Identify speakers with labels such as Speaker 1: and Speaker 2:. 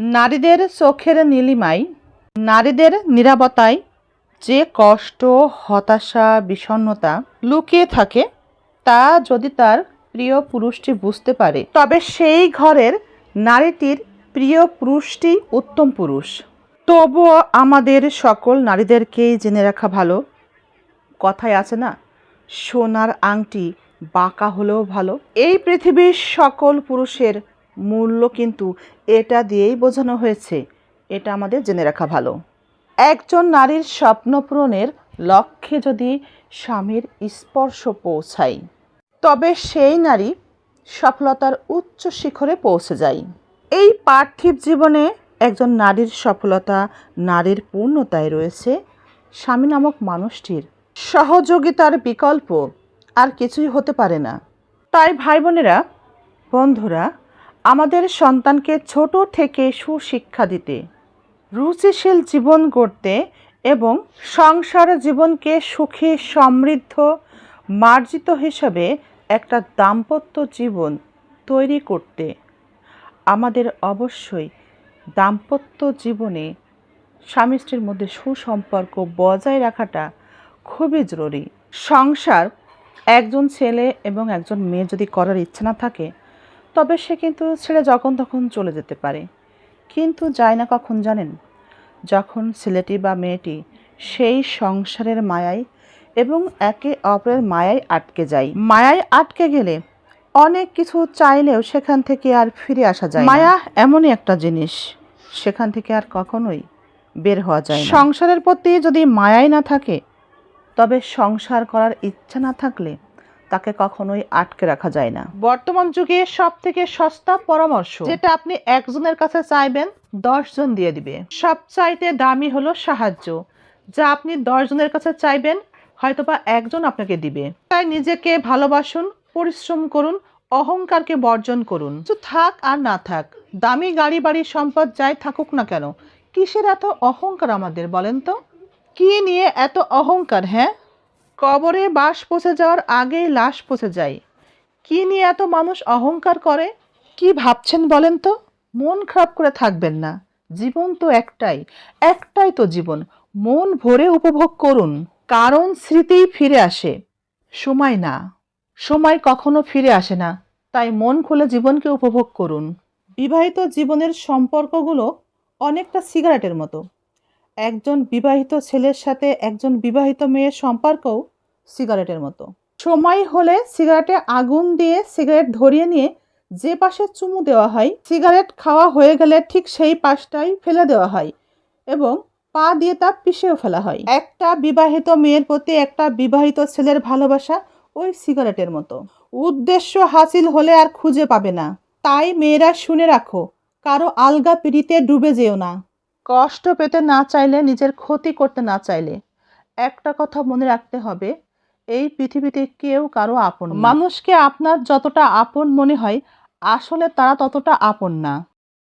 Speaker 1: নারীদের চোখের নীলিমায় নারীদের নিরাপত্তায় যে কষ্ট, হতাশা, বিষণ্ণতা লুকিয়ে থাকে, তা যদি তার প্রিয় পুরুষটি বুঝতে পারে, তবে সেই ঘরের নারীটির প্রিয় পুরুষটি উত্তম পুরুষ। তবুও আমাদের সকল নারীদেরকেই জেনে রাখা ভালো। কথায় আছে না, সোনার আংটি বাঁকা হলেও ভালো। এই পৃথিবীর সকল পুরুষের মূল্য কিন্তু এটা দিয়েই বোঝানো হয়েছে। এটা আমাদের জেনে রাখা ভালো। একজন নারীর স্বপ্ন পূরণের লক্ষ্যে যদি স্বামীর স্পর্শ পৌঁছায়, তবে সেই নারী সফলতার উচ্চ শিখরে পৌঁছে যায়। এই পার্থিব জীবনে একজন নারীর সফলতা নারীর পূর্ণতায় রয়েছে। স্বামী নামক মানুষটির সহযোগিতার বিকল্প আর কিছুই হতে পারে না। তাই ভাই বোনেরা, বন্ধুরা আমাদের সন্তানকে ছোট থেকে সুশিক্ষা দিতে, রুচিশীল জীবন গড়তে এবং সংসার জীবনকে সুখী, সমৃদ্ধ, মার্জিত হিসাবে একটা দাম্পত্য জীবন তৈরি করতে। আমাদের অবশ্যই দাম্পত্য জীবনে স্বামী মধ্যে সুসম্পর্ক বজায় রাখাটা খুবই জরুরি। সংসার একজন ছেলে এবং একজন মেয়ে যদি করার ইচ্ছা না থাকে তবে সে কিন্তু ছেড়ে যখন তখন চলে যেতে পারে। কিন্তু যায় না কখন জানেন? যখন ছেলেটি বা মেয়েটি সেই সংসারের মায়ায় এবং একে অপরের মায়ায় আটকে যায়। মায়ায় আটকে গেলে অনেক কিছু চাইলেও সেখান থেকে আর ফিরে আসা যায় মায়া এমনই একটা জিনিস, সেখান থেকে আর কখনোই বের হওয়া যায় সংসারের প্রতি যদি মায়াই না থাকে, তবে সংসার করার ইচ্ছা না থাকলে তাকে কখনোই আটকে রাখা যায় না। বর্তমান যুগে সব থেকে সস্তা পরামর্শ, যেটা আপনি একজনের কাছে চাইবেন, দশজন দিয়ে দিবে। সবচাইতে দামি হলো সাহায্য, যা আপনি দশজনের কাছে চাইবেন, হয়তোবা একজন আপনাকে দিবে। তাই নিজেকে ভালোবাসুন, পরিশ্রম করুন, অহংকারকে বর্জন করুন। কিছু থাক আর না থাক, দামি গাড়ি, বাড়ি, সম্পদ যাই থাকুক না কেন, কিসের এত অহংকার আমাদের বলেন তো? কি নিয়ে এত অহংকার হ্যাঁ? কবরে বাস পচে যাওয়ার আগেই লাশ পচে যায়। কি নিয়ে এত মানুষ অহংকার করে? কি ভাবছেন বলেন তো? মন খারাপ করে থাকবেন না। জীবন তো একটাই একটাই তো জীবন। মন ভরে উপভোগ করুন, কারণ স্মৃতিই ফিরে আসে। সময় না, সময় কখনো ফিরে আসে না, তাই মন খুলে জীবনকে উপভোগ করুন। বিবাহিত জীবনের সম্পর্কগুলো অনেকটা সিগারেটের মতো। একজন বিবাহিত ছেলের সাথে একজন বিবাহিত মেয়ের সম্পর্কও সিগারেটের মতো। সময় হলে সিগারেটে আগুন দিয়ে সিগারেট ধরিয়ে নিয়ে যে পাশে চুমু দেওয়া হয়, সিগারেট খাওয়া হয়ে গেলে ঠিক সেই পাশটাই ফেলে দেওয়া হয় এবং পা দিয়ে তা পিষেও ফেলা হয়। একটা বিবাহিত মেয়ের প্রতি একটা বিবাহিত ছেলের ভালোবাসা ওই সিগারেটের মতো। উদ্দেশ্য হাসিল হলে আর খুঁজে পাবে না। তাই মেয়েরা শুনে রাখো, কারও আলগা পিড়িতে ডুবে যেও না। কষ্ট পেতে না চাইলে, নিজের ক্ষতি করতে না চাইলে একটা কথা মনে রাখতে হবে, এই পৃথিবীতে কেউ কারও আপন মানুষকে আপনার যতটা আপন মনে হয়, আসলে তারা ততটা আপন না।